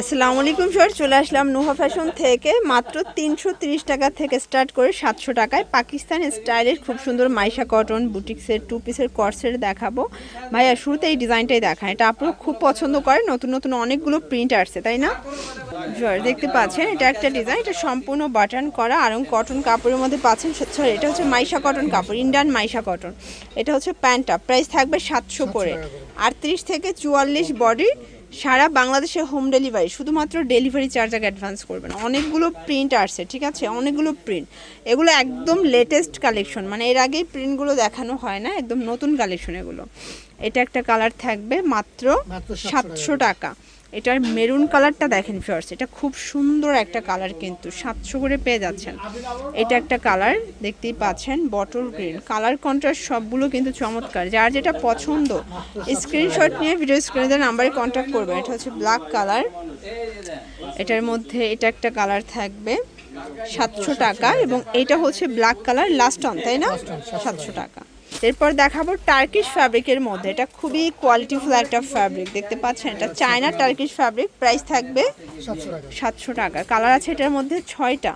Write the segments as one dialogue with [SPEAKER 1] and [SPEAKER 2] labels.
[SPEAKER 1] আসসালামু আলাইকুম স্যার চলে আসলাম নুহা ফ্যাশন থেকে। মাত্র তিনশো টাকা থেকে স্টার্ট করে সাতশো টাকায়। পাকিস্তান স্টাইলের খুব সুন্দর মাইশা কটন, বুটিক্সের, টু পিসের কর্সের দেখাবো। ভাইয়া, শুরুতে এই ডিজাইনটাই দেখান। এটা আপনারা খুব পছন্দ করেন, নতুন নতুন অনেকগুলো প্রিন্ট আসছে, তাই না? জয় দেখতে পাচ্ছেন, এটা একটা ডিজাইন, এটা সম্পূর্ণ বাটন করা আর কটন কাপড়ের মধ্যে পাচ্ছেন সরি এটা হচ্ছে মাইশা কটন কাপড় ইন্ডিয়ান মাইশা কটন এটা হচ্ছে প্যান্টটা প্রাইস থাকবে সাতশো করে। আটত্রিশ থেকে চুয়াল্লিশ বডি সারা বাংলাদেশে হোম ডেলিভারি শুধুমাত্র ডেলিভারি চার্জ আগে অ্যাডভান্স করবেন অনেকগুলো প্রিন্ট আসছে, ঠিক আছে? অনেকগুলো প্রিন্ট এগুলো একদম লেটেস্ট কালেকশন মানে এর আগেই প্রিন্টগুলো দেখানো হয় না, একদম নতুন কালেকশন এগুলো। এটা একটা কালার থাকবে মাত্র
[SPEAKER 2] মাত্র 700
[SPEAKER 1] সাতশো টাকা। এটার মেরুন কালারটা দেখেন ফার্স্ট এটা খুব সুন্দর একটা কালার কিন্তু সাতশো করে পেয়ে যাচ্ছেন। এটা একটা কালার দেখতেই পাচ্ছেন বটল গ্রিন কালার কন্ট্রাস্ট সবগুলো কিন্তু চমৎকার। যার যেটা পছন্দ স্ক্রিনশট নিয়ে ভিডিও স্ক্রিনে নাম্বারে কন্ট্যাক্ট করবেন। এটা হচ্ছে ব্ল্যাক কালার এটার মধ্যে এটা একটা কালার থাকবে সাতশো টাকা এবং এটা হচ্ছে ব্ল্যাক কালার লাস্ট অন তাই না? সাতশো টাকা। এরপর দেখাবো টার্কিশ ফ্যাব্রিকের মধ্যে। এটা খুবই কোয়ালিটিফুল একটা ফ্যাব্রিক দেখতে পাচ্ছেন? এটা চায়না টার্কিশ ফ্যাব্রিক প্রাইস থাকবে
[SPEAKER 2] সাতশো টাকা।
[SPEAKER 1] কালার আছে এটার মধ্যে ছয়টা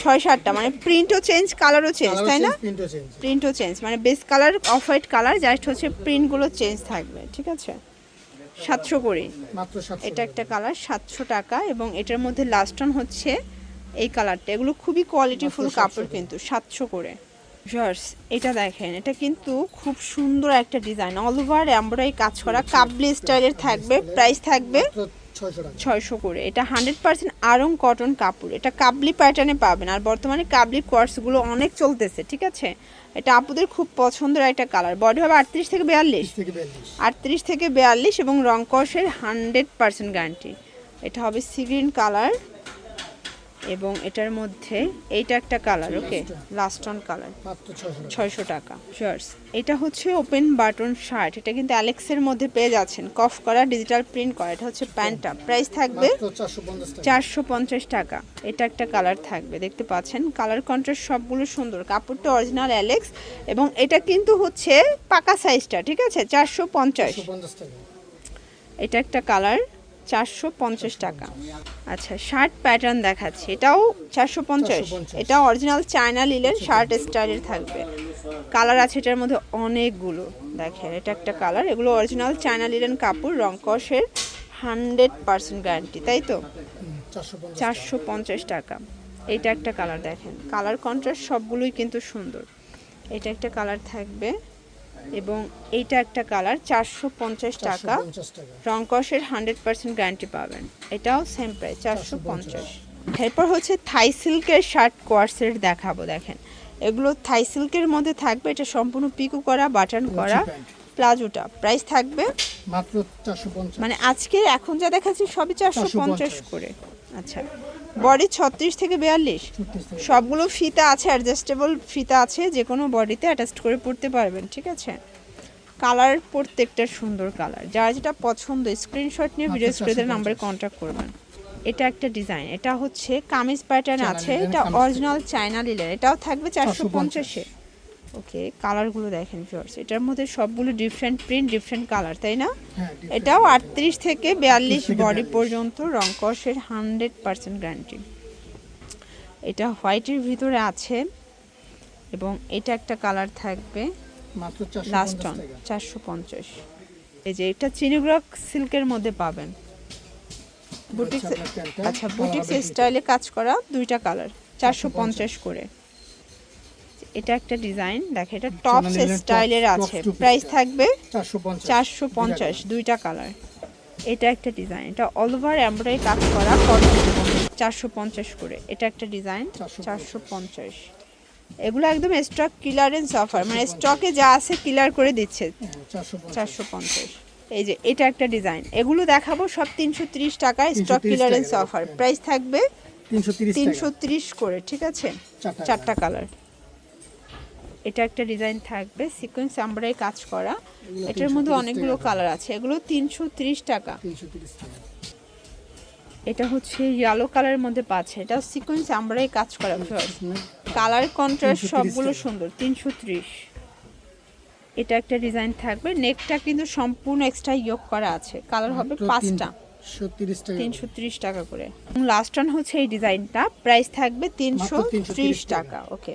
[SPEAKER 1] ছয় সাতটা। মানে প্রিন্টও চেঞ্জ কালারও চেঞ্জ তাই না?
[SPEAKER 2] প্রিন্টও চেঞ্জ
[SPEAKER 1] মানে base colour off white colour just হচ্ছে প্রিন্টগুলো চেঞ্জ থাকবে ঠিক আছে? সাতশো করে। এটা একটা কালার সাতশো টাকা। এবং এটার মধ্যে লাস্ট অন হচ্ছে এই কালারটা এগুলো খুবই কোয়ালিটিফুল কাপড় কিন্তু সাতশো করে। জার্স এটা দেখেন এটা কিন্তু খুব সুন্দর একটা ডিজাইন অল ওভার এমব্রয়ডারি কাজ করা কাবলি স্টাইলের থাকবে প্রাইস থাকবে
[SPEAKER 2] ছয়শো
[SPEAKER 1] করে। এটা হান্ড্রেড পার্সেন্ট আরং কটন কাপড়। এটা কাবলি প্যাটার্নে পাবেন। আর বর্তমানে কাবলি কোয়ার্সগুলো অনেক চলতেছে ঠিক আছে? এটা আপুদের খুব পছন্দের একটা কালার বডি হবে আটত্রিশ থেকে বিয়াল্লিশ। আটত্রিশ থেকে বিয়াল্লিশ। এবং রং কষের হান্ড্রেড পার্সেন্ট গ্যারান্টি এটা হবে সিগ্রিন কালার এবং এটার মধ্যে এইটা একটা colour okay last on colour
[SPEAKER 2] ছয়শো টাকা।
[SPEAKER 1] শার্টস এটা হচ্ছে ওপেন বাটন শার্ট এটা কিন্তু অ্যালেক্সের মধ্যে পেয়ে যাচ্ছেন। কফ করা ডিজিটাল প্রিন্ট করা এটা হচ্ছে প্যান্টটা। প্রাইস থাকবে
[SPEAKER 2] চারশো পঞ্চাশ টাকা।
[SPEAKER 1] এটা একটা কালার থাকবে দেখতে পাচ্ছেন? কালার কন্ট্রাস্ট সবগুলো সুন্দর। কাপড়টা অরিজিনাল অ্যালেক্স এবং এটা কিন্তু হচ্ছে পাকা সাইজটা ঠিক আছে? চারশো পঞ্চাশ। এটা একটা কালার চারশো পঞ্চাশ টাকা। আচ্ছা শার্ট প্যাটার্ন দেখাচ্ছি। এটাও চারশো পঞ্চাশ। এটা অরিজিনাল চায়না লিলের শার্ট স্টাইলের থাকবে। কালার আছে এটার মধ্যে অনেকগুলো। দেখেন এটা একটা কালার এগুলো অরিজিনাল চায়না লিলেন কাপড় রংকসের হান্ড্রেড পার্সেন্ট গ্যারান্টি তাই তো?
[SPEAKER 2] চারশো পঞ্চাশ
[SPEAKER 1] চারশো পঞ্চাশ টাকা। এটা একটা কালার দেখেন। কালার কন্ট্রাস্ট সবগুলোই কিন্তু সুন্দর। এটা একটা কালার থাকবে এবং এইটা একটা কালার চারশো পঞ্চাশ টাকা।
[SPEAKER 2] টাকা।
[SPEAKER 1] রংকসের হান্ড্রেড পার্সেন্ট গ্যারান্টি পাবেন। এটাও সেম প্রাইস চারশো পঞ্চাশ। এরপর হচ্ছে থাই সিল্কের শার্ট কোয়ার্সের দেখাবো দেখেন। এগুলো থাই সিল্কের মধ্যে থাকবে এটা সম্পূর্ণ পিকু করা বাটন করা প্লাজোটা। প্রাইস থাকবে
[SPEAKER 2] মাত্র চারশো পঞ্চাশ।
[SPEAKER 1] মানে আজকে এখন যা দেখাচ্ছি সবই চারশো পঞ্চাশ। করে। আচ্ছা। বডি ছত্রিশ থেকে বিয়াল্লিশ? সবগুলো ফিতা আছে অ্যাডজাস্টেবল ফিতা আছে যে কোনো বডিতে অ্যাটাচ করে পড়তে পারবেন ঠিক আছে? কালার প্রত্যেকটা সুন্দর কালার যার যেটা পছন্দ স্ক্রিনশট নিয়ে ভিডিও স্ক্রিনের নাম্বারে কন্ট্যাক্ট করবেন। এটা একটা ডিজাইন এটা হচ্ছে কামিজ প্যাটার্ন আছে এটা অরিজিনাল চায়না লিলেন এটাও থাকবে চারশো পঞ্চাশে। ওকে কালারগুলো দেখেন ফিওর্স এটার মধ্যে সবগুলো ডিফারেন্ট প্রিন্ট ডিফারেন্ট কালার তাই না?
[SPEAKER 2] হ্যাঁ
[SPEAKER 1] এটাও আটত্রিশ থেকে বিয়াল্লিশ বডি
[SPEAKER 2] 42
[SPEAKER 1] পর্যন্ত রংকসের হান্ড্রেড পার্সেন্ট গ্যারান্টি এটা হোয়াইটের ভিতরে আছে এবং এটা একটা কালার থাকবে লাস্ট অন চারশো পঞ্চাশ। এই যে এটা চিনিগ্রক সিল্কের মধ্যে পাবেন। বুটিক্স আচ্ছা বুটিক্স স্টাইলে কাজ করা দুইটা কালার চারশো পঞ্চাশ করে। এটা একটা ডিজাইন দেখে এটা
[SPEAKER 2] top-
[SPEAKER 1] স্টাইলের আছে। প্রাইস থাকবে
[SPEAKER 2] চারশো পঞ্চাশ।
[SPEAKER 1] দুইটা কালার। এটা একটা ডিজাইন এটা অল ওভার এমব্রয়ডারি কাজ করা চারশো পঞ্চাশ করে এটা একটা ডিজাইন চারশো পঞ্চাশ। এগুলো একদম স্টক ক্লিয়ারেন্স অফার মানে স্টকে যা আছে ক্লিয়ার করে দিচ্ছে।
[SPEAKER 2] চারশো পঞ্চাশ।
[SPEAKER 1] এই যে এটা একটা ডিজাইন। এগুলো দেখাবো সব তিনশো ত্রিশ টাকায় স্টক
[SPEAKER 2] 330
[SPEAKER 1] ক্লিয়ারেন্স অফার
[SPEAKER 2] হ্যাঁ।
[SPEAKER 1] প্রাইস থাকবে
[SPEAKER 2] তিনশো তিরিশ
[SPEAKER 1] করে ঠিক আছে?
[SPEAKER 2] চারটা
[SPEAKER 1] কালার। এটা একটা ডিজাইন থাকবে সিকোয়েন্স আমরাই কাজ করা। এটার মধ্যে অনেকগুলো কালার আছে এগুলো তিনশো ত্রিশ টাকা। এটা হচ্ছে ইয়েলো কালারের মধ্যে পাচ্ছে এটা সিকোয়েন্স আমরাই কাজ করা কালার কন্ট্রাস্ট
[SPEAKER 2] 330
[SPEAKER 1] সবগুলো সুন্দর তিনশো ত্রিশ। এটা একটা ডিজাইন থাকবে নেকটা কিন্তু সম্পূর্ণ এক্সট্রা ইয়োগ করা আছে কালার হবে পাঁচটা।
[SPEAKER 2] তিনশো তিরিশ টাকা
[SPEAKER 1] করে। লাস্ট হচ্ছে এই ডিজাইনটা প্রাইস থাকবে তিনশো ত্রিশ টাকা। ওকে